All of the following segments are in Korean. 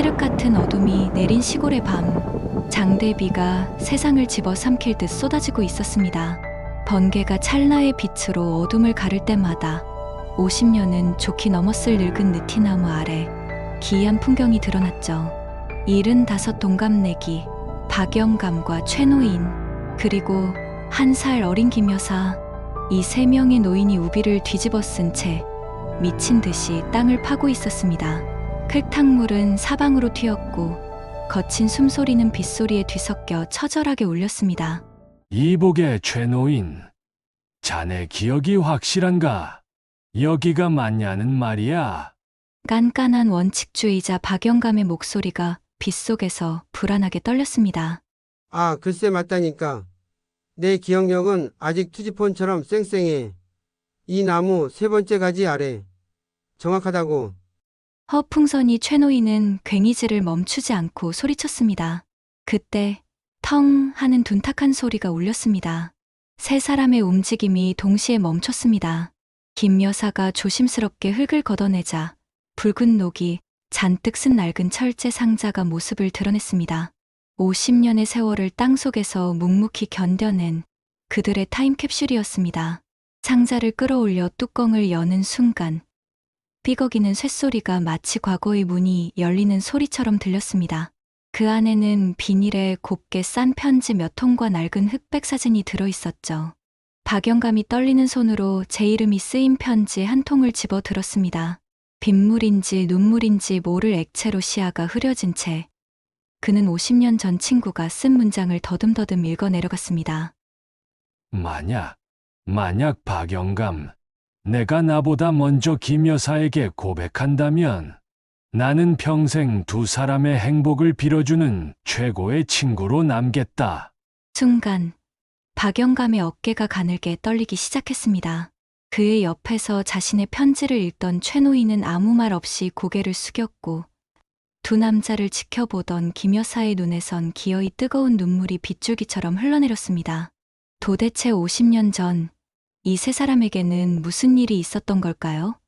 칠흑 같은 어둠이 내린 시골의 밤. 장대비가 세상을 집어삼킬 듯 쏟아지고 있었습니다. 번개가 찰나의 빛으로 어둠을 가를 때마다 50년은 좋게 넘었을 늙은 느티나무 아래 기이한 풍경이 드러났죠. 75 동갑내기, 박영감과 최노인, 그리고 한 살 어린 김여사, 이 세 명의 노인이 우비를 뒤집어 쓴 채 미친 듯이 땅을 파고 있었습니다. 흙탕물은 사방으로 튀었고 거친 숨소리는 빗소리에 뒤섞여 처절하게 울렸습니다. 이복의 최노인. 자네 기억이 확실한가? 여기가 맞냐는 말이야. 깐깐한 원칙주의자 박영감의 목소리가 빗속에서 불안하게 떨렸습니다. 아, 글쎄 맞다니까. 내 기억력은 아직 투지폰처럼 쌩쌩해. 이 나무 세 번째 가지 아래. 정확하다고. 허풍선이 최노인은 괭이질을 멈추지 않고 소리쳤습니다. 그때 텅 하는 둔탁한 소리가 울렸습니다. 세 사람의 움직임이 동시에 멈췄습니다. 김 여사가 조심스럽게 흙을 걷어내자 붉은 녹이 잔뜩 쓴 낡은 철제 상자가 모습을 드러냈습니다. 50년의 세월을 땅속에서 묵묵히 견뎌낸 그들의 타임캡슐이었습니다. 상자를 끌어올려 뚜껑을 여는 순간 삐걱이는 쇳소리가 마치 과거의 문이 열리는 소리처럼 들렸습니다. 그 안에는 비닐에 곱게 싼 편지 몇 통과 낡은 흑백 사진이 들어 있었죠. 박영감이 떨리는 손으로 제 이름이 쓰인 편지 한 통을 집어 들었습니다. 빗물인지 눈물인지 모를 액체로 시야가 흐려진 채 그는 50년 전 친구가 쓴 문장을 더듬더듬 읽어 내려갔습니다. 만약, 만약 박영감, 내가 나보다 먼저 김 여사에게 고백한다면 나는 평생 두 사람의 행복을 빌어주는 최고의 친구로 남겠다. 순간 박영감의 어깨가 가늘게 떨리기 시작했습니다. 그의 옆에서 자신의 편지를 읽던 최노인은 아무 말 없이 고개를 숙였고 두 남자를 지켜보던 김 여사의 눈에선 기어이 뜨거운 눈물이 빗줄기처럼 흘러내렸습니다. 도대체 50년 전 이 세 사람에게는 무슨 일이 있었던 걸까요?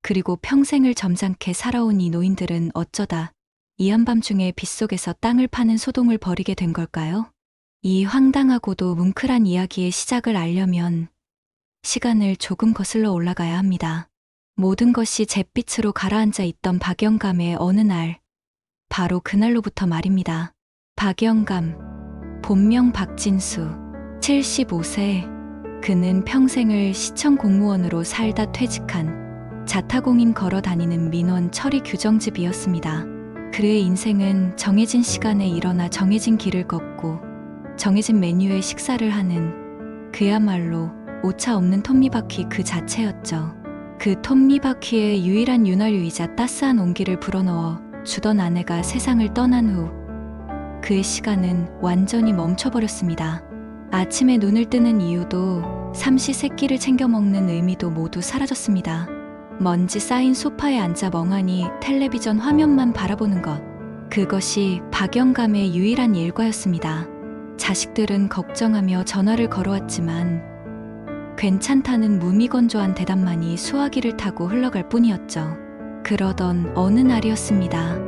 그리고 평생을 점잖게 살아온 이 노인들은 어쩌다 이 한밤중에 빗속에서 땅을 파는 소동을 벌이게 된 걸까요? 이 황당하고도 뭉클한 이야기의 시작을 알려면 시간을 조금 거슬러 올라가야 합니다. 모든 것이 잿빛으로 가라앉아 있던 박영감의 어느 날, 바로 그날로부터 말입니다. 박영감, 본명 박진수, 75세. 그는 평생을 시청 공무원으로 살다 퇴직한 자타공인 걸어 다니는 민원 처리 규정집이었습니다. 그의 인생은 정해진 시간에 일어나 정해진 길을 걷고 정해진 메뉴의 식사를 하는 그야말로 오차 없는 톱니바퀴 그 자체였죠. 그 톱니바퀴의 유일한 윤활유이자 따스한 온기를 불어넣어 주던 아내가 세상을 떠난 후 그의 시간은 완전히 멈춰버렸습니다. 아침에 눈을 뜨는 이유도 삼시 세끼를 챙겨 먹는 의미도 모두 사라졌습니다. 먼지 쌓인 소파에 앉아 멍하니 텔레비전 화면만 바라보는 것. 그것이 박영감의 유일한 일과였습니다. 자식들은 걱정하며 전화를 걸어왔지만 괜찮다는 무미건조한 대답만이 수화기를 타고 흘러갈 뿐이었죠. 그러던 어느 날이었습니다.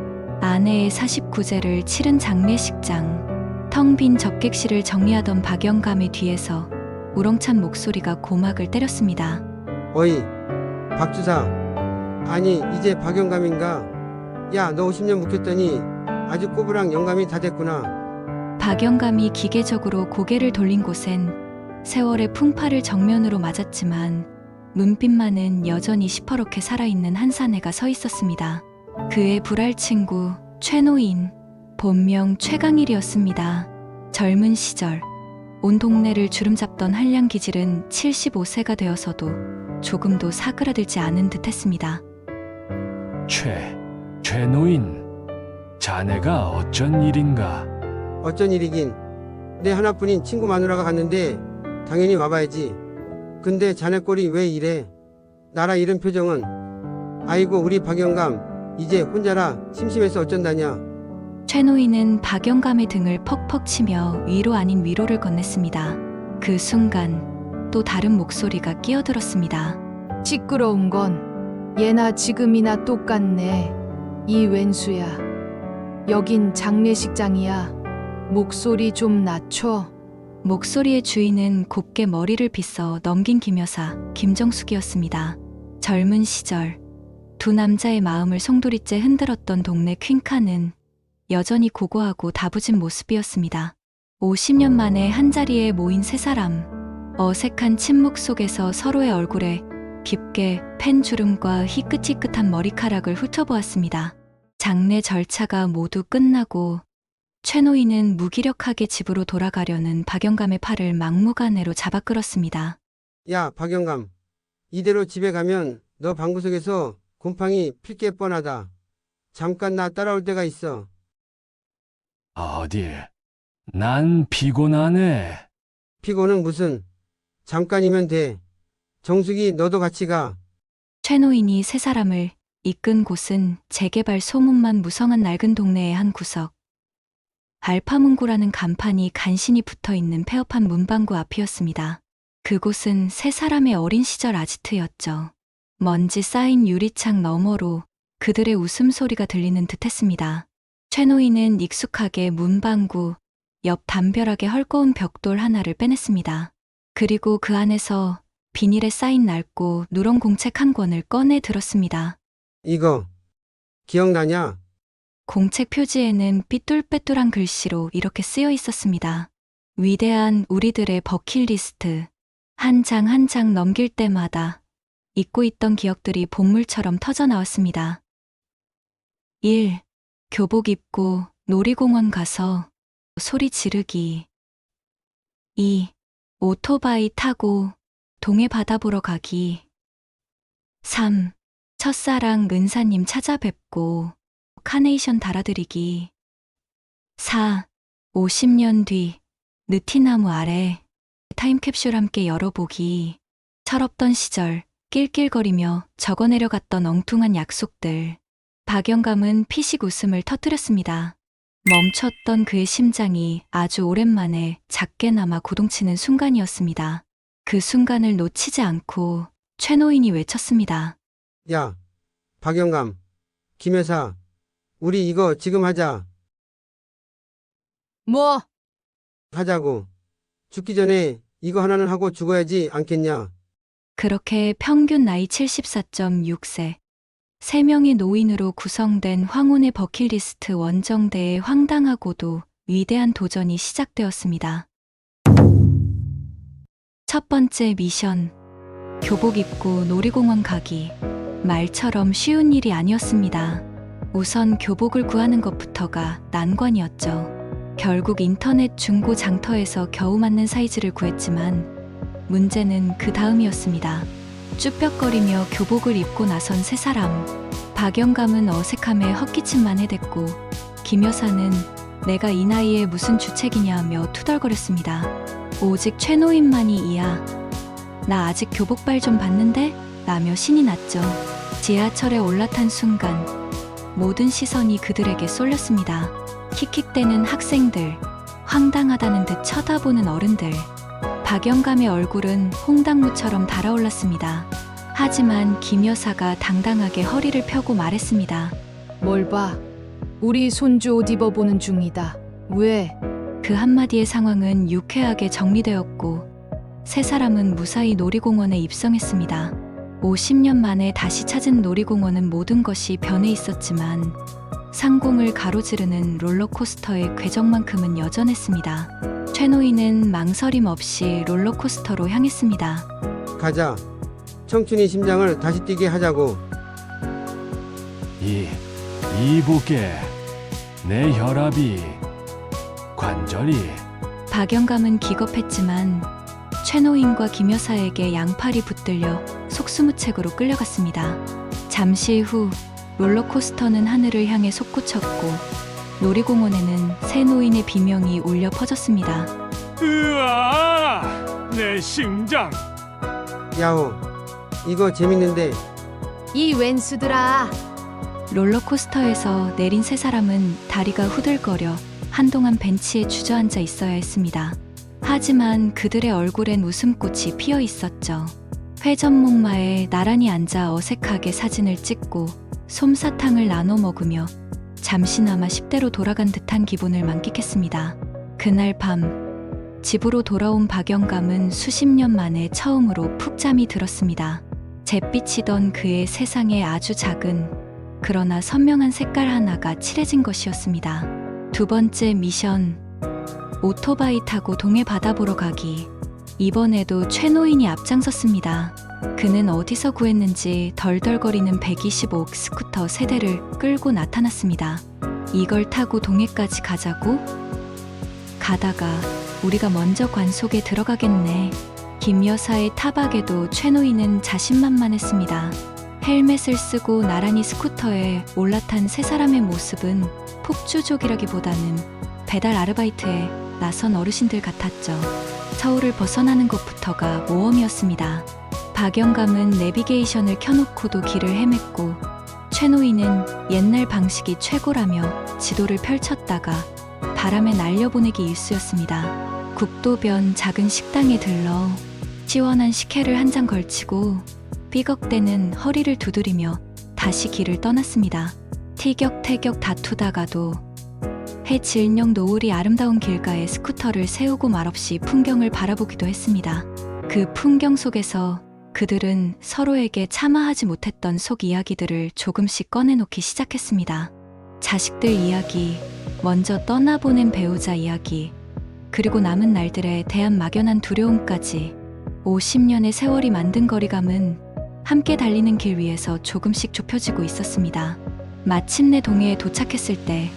아내의 49제를 치른 장례식장. 텅빈 접객실을 정리하던 박영감의 뒤에서 우렁찬 목소리가 고막을 때렸습니다. 어이, 박주사. 아니, 이제 박영감인가? 야, 너 50년 묵혔더니 아주 꼬부랑 영감이 다 됐구나. 박영감이 기계적으로 고개를 돌린 곳엔 세월의 풍파를 정면으로 맞았지만 문빛만은 여전히 시퍼렇게 살아있는 한 사내가 서 있었습니다. 그의 불알 친구 최노인, 본명 최강일이었습니다. 젊은 시절 온 동네를 주름잡던 한량 기질은 75세가 되어서도 조금도 사그라들지 않은 듯했습니다. 최, 최노인. 자네가 어쩐 일인가? 어쩐 일이긴. 내 하나뿐인 친구 마누라가 갔는데 당연히 와봐야지. 근데 자네 꼴이 왜 이래? 나라 이런 표정은. 아이고, 우리 박영감. 이제 혼자라 심심해서 어쩐다냐. 최노인은 박영감의 등을 퍽퍽 치며 위로 아닌 위로를 건넸습니다. 그 순간 또 다른 목소리가 끼어들었습니다. 시끄러운 건 예나 지금이나 똑같네. 이 왼수야. 여긴 장례식장이야. 목소리 좀 낮춰. 목소리의 주인은 곱게 머리를 빗어 넘긴 김여사 김정숙이었습니다. 젊은 시절 두 남자의 마음을 송두리째 흔들었던 동네 퀸카는 여전히 고고하고 다부진 모습이었습니다. 50년 만에 한자리에 모인 세 사람. 어색한 침묵 속에서 서로의 얼굴에 깊게 펜 주름과 희끗희끗한 머리카락을 훑어보았습니다. 장례 절차가 모두 끝나고 최노인은 무기력하게 집으로 돌아가려는 박영감의 팔을 막무가내로 잡아 끌었습니다. 야, 박영감. 이대로 집에 가면 너 방구석에서 곰팡이 필게 뻔하다. 잠깐 나 따라올 때가 있어. 어디? 난 피곤하네. 피고는 무슨 잠깐이면 돼. 정숙이 너도 같이 가. 최노인이 세 사람을 이끈 곳은 재개발 소문만 무성한 낡은 동네의 한 구석. 알파문구라는 간판이 간신히 붙어 있는 폐업한 문방구 앞이었습니다. 그곳은 세 사람의 어린 시절 아지트였죠. 먼지 쌓인 유리창 너머로 그들의 웃음소리가 들리는 듯 했습니다. 최노인은 익숙하게 문방구 옆 담벼락에 헐거운 벽돌 하나를 빼냈습니다. 그리고 그 안에서 비닐에 쌓인 낡고 누런 공책 한 권을 꺼내 들었습니다. 이거 기억나냐? 공책 표지에는 삐뚤빼뚤한 글씨로 이렇게 쓰여 있었습니다. 위대한 우리들의 버킷리스트. 한 장 한 장 넘길 때마다 잊고 있던 기억들이 본물처럼 터져 나왔습니다. 1. 교복 입고 놀이공원 가서 소리 지르기. 2. 오토바이 타고 동해 바다 보러 가기. 3. 첫사랑 은사님 찾아뵙고 카네이션 달아드리기. 4. 50년 뒤 느티나무 아래 타임캡슐 함께 열어보기. 철없던 시절 낄낄거리며 적어내려갔던 엉뚱한 약속들. 박영감은 피식 웃음을 터뜨렸습니다. 멈췄던 그의 심장이 아주 오랜만에 작게나마 고동치는 순간이었습니다. 그 순간을 놓치지 않고 최노인이 외쳤습니다. 야, 박영감, 김여사, 우리 이거 지금 하자. 뭐? 하자고. 죽기 전에 이거 하나는 하고 죽어야지 않겠냐? 그렇게 평균 나이 74.6세, 3명의 노인으로 구성된 황혼의 버킷리스트 원정대의 황당하고도 위대한 도전이 시작되었습니다. 첫 번째 미션. 교복 입고 놀이공원 가기. 말처럼 쉬운 일이 아니었습니다. 우선 교복을 구하는 것부터가 난관이었죠. 결국 인터넷 중고 장터에서 겨우 맞는 사이즈를 구했지만 문제는 그 다음이었습니다. 쭈뼛거리며 교복을 입고 나선 세 사람. 박영감은 어색함에 헛기침만 해댔고 김 여사는 내가 이 나이에 무슨 주책이냐며 투덜거렸습니다. 오직 최노인만이 이야. 나 아직 교복발 좀 봤는데? 라며 신이 났죠. 지하철에 올라탄 순간 모든 시선이 그들에게 쏠렸습니다. 킥킥대는 학생들, 황당하다는 듯 쳐다보는 어른들. 박영감의 얼굴은 홍당무처럼 달아올랐습니다. 하지만 김 여사가 당당하게 허리를 펴고 말했습니다. 뭘 봐? 우리 손주 옷 입어보는 중이다. 왜? 그 한마디의 상황은 유쾌하게 정리되었고 세 사람은 무사히 놀이공원에 입성했습니다. 50년 만에 다시 찾은 놀이공원은 모든 것이 변해 있었지만 상공을 가로지르는 롤러코스터의 궤적만큼은 여전했습니다. 최노인은 망설임 없이 롤러코스터로 향했습니다. 가자. 청춘의 심장을 다시 뛰게 하자고. 이, 이보게. 내 혈압이, 관절이, 박영감은 기겁했지만 최노인과 김 여사에게 양팔이 붙들려 속수무책으로 끌려갔습니다. 잠시 후 롤러코스터는 하늘을 향해 솟구쳤고 놀이공원에는 새 노인의 비명이 울려 퍼졌습니다. 으아! 내 심장! 야호. 이거 재밌는데 이 웬수들아. 롤러코스터에서 내린 세 사람은 다리가 후들거려 한동안 벤치에 주저앉아 있어야 했습니다. 하지만 그들의 얼굴엔 웃음꽃이 피어 있었죠. 회전목마에 나란히 앉아 어색하게 사진을 찍고 솜사탕을 나눠 먹으며 잠시나마 10대로 돌아간 듯한 기분을 만끽했습니다. 그날 밤 집으로 돌아온 박영감은 수십 년 만에 처음으로 푹 잠이 들었습니다. 잿빛이던 그의 세상에 아주 작은 그러나 선명한 색깔 하나가 칠해진 것이었습니다. 두 번째 미션 오토바이 타고 동해 바다 보러 가기 이번에도 최노인이 앞장섰습니다. 그는 어디서 구했는지 덜덜거리는 125억 스쿠터 세대를 끌고 나타났습니다. 이걸 타고 동해까지 가자고? 가다가 우리가 먼저 관속에 들어가겠네. 김 여사의 타박에도 최노인은 자신만만했습니다. 헬멧을 쓰고 나란히 스쿠터에 올라탄 세 사람의 모습은 폭주족이라기보다는 배달 아르바이트에 나선 어르신들 같았죠. 서울을 벗어나는 것부터가 모험이었습니다. 박영감은 내비게이션을 켜놓고도 길을 헤맸고 최노인은 옛날 방식이 최고라며 지도를 펼쳤다가 바람에 날려보내기 일쑤였습니다. 국도변 작은 식당에 들러 시원한 식혜를 한 잔 걸치고 삐걱대는 허리를 두드리며 다시 길을 떠났습니다. 티격태격 다투다가도 해 질녘 노을이 아름다운 길가에 스쿠터를 세우고 말없이 풍경을 바라보기도 했습니다. 그 풍경 속에서 그들은 서로에게 참아하지 못했던 속 이야기들을 조금씩 꺼내놓기 시작했습니다. 자식들 이야기, 먼저 떠나보낸 배우자 이야기, 그리고 남은 날들에 대한 막연한 두려움까지 50년의 세월이 만든 거리감은 함께 달리는 길 위에서 조금씩 좁혀지고 있었습니다. 마침내 동해에 도착했을 때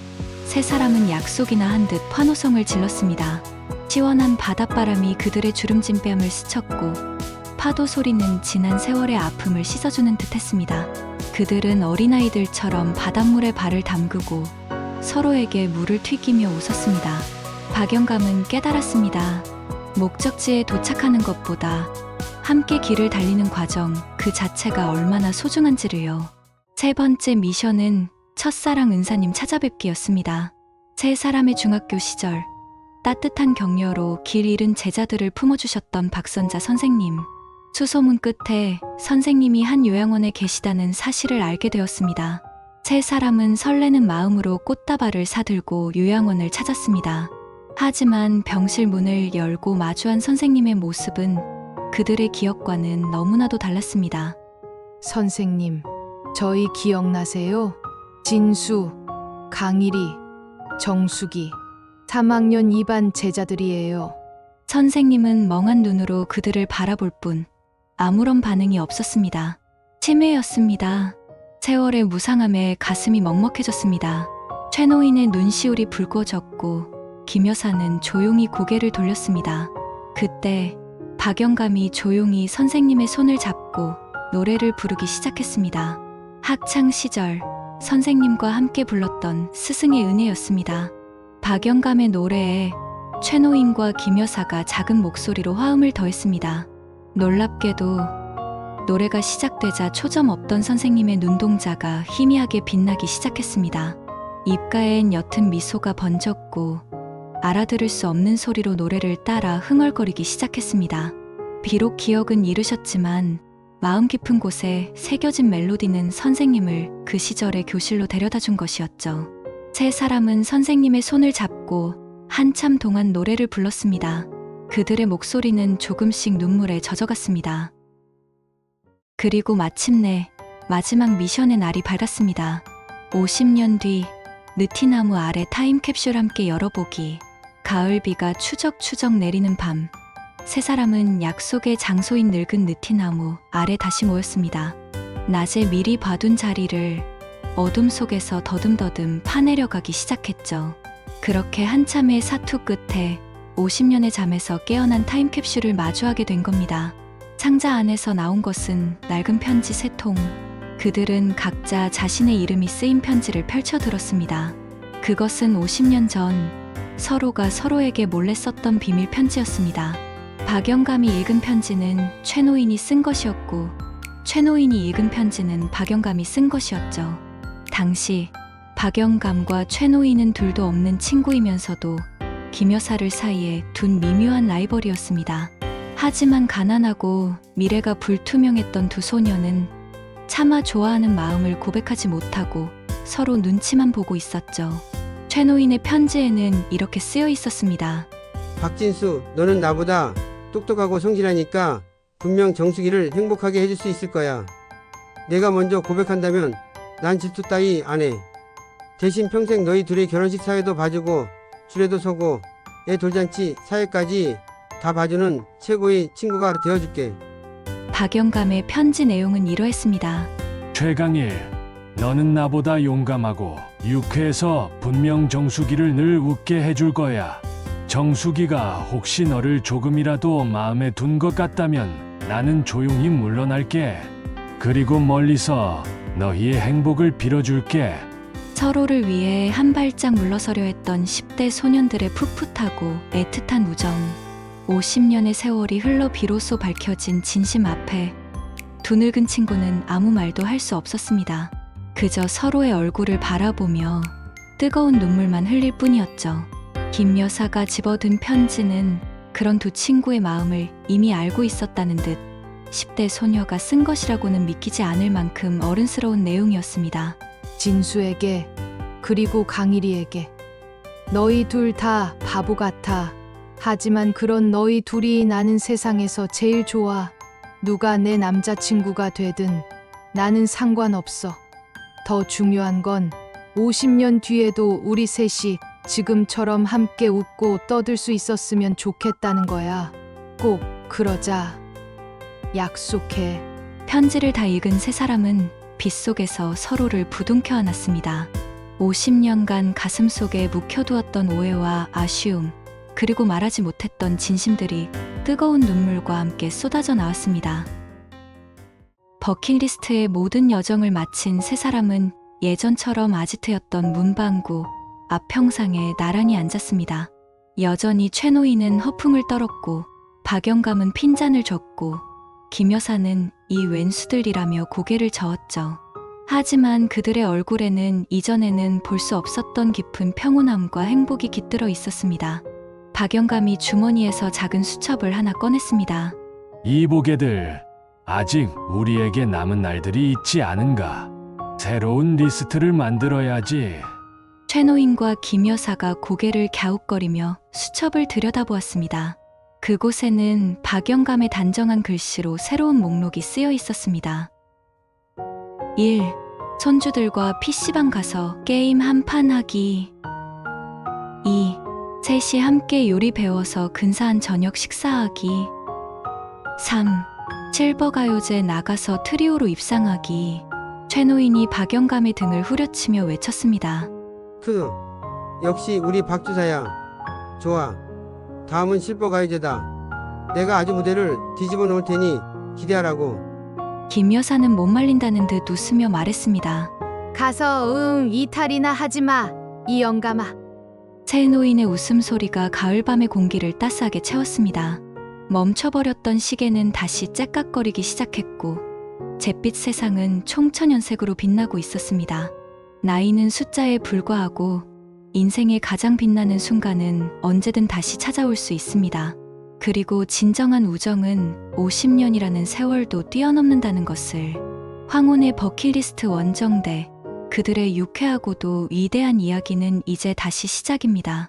세 사람은 약속이나 한 듯 환호성을 질렀습니다. 시원한 바닷바람이 그들의 주름진 뺨을 스쳤고 파도 소리는 지난 세월의 아픔을 씻어주는 듯했습니다. 그들은 어린아이들처럼 바닷물에 발을 담그고 서로에게 물을 튀기며 웃었습니다. 박영감은 깨달았습니다. 목적지에 도착하는 것보다 함께 길을 달리는 과정 그 자체가 얼마나 소중한지를요. 세 번째 미션은 첫사랑 은사님 찾아뵙기였습니다. 세 사람의 중학교 시절 따뜻한 격려로 길 잃은 제자들을 품어주셨던 박선자 선생님. 수소문 끝에 선생님이 한 요양원에 계시다는 사실을 알게 되었습니다. 세 사람은 설레는 마음으로 꽃다발을 사들고 요양원을 찾았습니다. 하지만 병실 문을 열고 마주한 선생님의 모습은 그들의 기억과는 너무나도 달랐습니다. 선생님, 저희 기억나세요? 진수, 강일이, 정숙이, 3학년 2반 제자들이에요. 선생님은 멍한 눈으로 그들을 바라볼 뿐 아무런 반응이 없었습니다. 치매였습니다. 세월의 무상함에 가슴이 먹먹해졌습니다. 최노인의 눈시울이 붉어졌고 김 여사는 조용히 고개를 돌렸습니다. 그때 박영감이 조용히 선생님의 손을 잡고 노래를 부르기 시작했습니다. 학창 시절 선생님과 함께 불렀던 스승의 은혜였습니다. 박영감의 노래에 최노인과 김 여사가 작은 목소리로 화음을 더했습니다. 놀랍게도 노래가 시작되자 초점 없던 선생님의 눈동자가 희미하게 빛나기 시작했습니다. 입가엔 옅은 미소가 번졌고 알아들을 수 없는 소리로 노래를 따라 흥얼거리기 시작했습니다. 비록 기억은 잃으셨지만 마음 깊은 곳에 새겨진 멜로디는 선생님을 그 시절의 교실로 데려다 준 것이었죠. 세 사람은 선생님의 손을 잡고 한참 동안 노래를 불렀습니다. 그들의 목소리는 조금씩 눈물에 젖어갔습니다. 그리고 마침내 마지막 미션의 날이 밝았습니다. 50년 뒤 느티나무 아래 타임캡슐 함께 열어보기. 가을비가 추적추적 내리는 밤. 세 사람은 약속의 장소인 늙은 느티나무 아래 다시 모였습니다. 낮에 미리 봐둔 자리를 어둠 속에서 더듬더듬 파내려가기 시작했죠. 그렇게 한참의 사투 끝에 50년의 잠에서 깨어난 타임캡슐을 마주하게 된 겁니다. 상자 안에서 나온 것은 낡은 편지 세 통. 그들은 각자 자신의 이름이 쓰인 편지를 펼쳐 들었습니다. 그것은 50년 전 서로가 서로에게 몰래 썼던 비밀 편지였습니다. 박영감이 읽은 편지는 최노인이 쓴 것이었고, 최노인이 읽은 편지는 박영감이 쓴 것이었죠. 당시 박영감과 최노인은 둘도 없는 친구이면서도 김 여사를 사이에 둔 미묘한 라이벌이었습니다. 하지만 가난하고 미래가 불투명했던 두 소녀는 차마 좋아하는 마음을 고백하지 못하고 서로 눈치만 보고 있었죠. 최노인의 편지에는 이렇게 쓰여 있었습니다. 박진수, 너는 나보다 똑똑하고 성실하니까 분명 정수기를 행복하게 해줄 수 있을 거야. 내가 먼저 고백한다면 난 질투 따위 안 해. 대신 평생 너희 둘의 결혼식 사회도 봐주고 줄에도 서고 애 돌잔치 사회까지 다 봐주는 최고의 친구가 되어줄게. 박영감의 편지 내용은 이러했습니다. 최강일, 너는 나보다 용감하고 유쾌해서 분명 정수기를 늘 웃게 해줄 거야. 정수기가 혹시 너를 조금이라도 마음에 둔 것 같다면 나는 조용히 물러날게. 그리고 멀리서 너희의 행복을 빌어줄게. 서로를 위해 한 발짝 물러서려 했던 10대 소년들의 풋풋하고 애틋한 우정. 50년의 세월이 흘러 비로소 밝혀진 진심 앞에 두 늙은 친구는 아무 말도 할 수 없었습니다. 그저 서로의 얼굴을 바라보며 뜨거운 눈물만 흘릴 뿐이었죠. 김 여사가 집어든 편지는 그런 두 친구의 마음을 이미 알고 있었다는 듯 10대 소녀가 쓴 것이라고는 믿기지 않을 만큼 어른스러운 내용이었습니다. 진수에게 그리고 강일이에게 너희 둘 다 바보 같아. 하지만 그런 너희 둘이 나는 세상에서 제일 좋아. 누가 내 남자친구가 되든 나는 상관없어. 더 중요한 건 50년 뒤에도 우리 셋이 지금처럼 함께 웃고 떠들 수 있었으면 좋겠다는 거야. 꼭 그러자. 약속해. 편지를 다 읽은 세 사람은 빗속에서 서로를 부둥켜 안았습니다. 50년간 가슴 속에 묵혀두었던 오해와 아쉬움, 그리고 말하지 못했던 진심들이 뜨거운 눈물과 함께 쏟아져 나왔습니다. 버킷리스트의 모든 여정을 마친 세 사람은 예전처럼 아지트였던 문방구 앞 평상에 나란히 앉았습니다. 여전히 최노인은 허풍을 떨었고 박영감은 핀잔을 줬고 김 여사는 이 웬수들이라며 고개를 저었죠. 하지만 그들의 얼굴에는 이전에는 볼 수 없었던 깊은 평온함과 행복이 깃들어 있었습니다. 박영감이 주머니에서 작은 수첩을 하나 꺼냈습니다. 이보게들, 아직 우리에게 남은 날들이 있지 않은가? 새로운 리스트를 만들어야지. 최노인과 김 여사가 고개를 갸웃거리며 수첩을 들여다보았습니다. 그곳에는 박영감의 단정한 글씨로 새로운 목록이 쓰여 있었습니다. 1. 손주들과 PC방 가서 게임 한 판 하기. 2. 셋이 함께 요리 배워서 근사한 저녁 식사하기. 3. 실버가요제 나가서 트리오로 입상하기. 최노인이 박영감의 등을 후려치며 외쳤습니다. 크, 역시 우리 박주사야. 좋아. 다음은 실버가요제다. 내가 아주 무대를 뒤집어 놓을 테니 기대하라고. 김 여사는 못 말린다는 듯 웃으며 말했습니다. 가서 응 이탈이나 하지 마. 이 영감아. 새 노인의 웃음소리가 가을밤의 공기를 따스하게 채웠습니다. 멈춰버렸던 시계는 다시 째깍거리기 시작했고, 잿빛 세상은 총천연색으로 빛나고 있었습니다. 나이는 숫자에 불과하고, 인생의 가장 빛나는 순간은 언제든 다시 찾아올 수 있습니다. 그리고 진정한 우정은 50년이라는 세월도 뛰어넘는다는 것을 황혼의 버킷리스트 원정대 그들의 유쾌하고도 위대한 이야기는 이제 다시 시작입니다.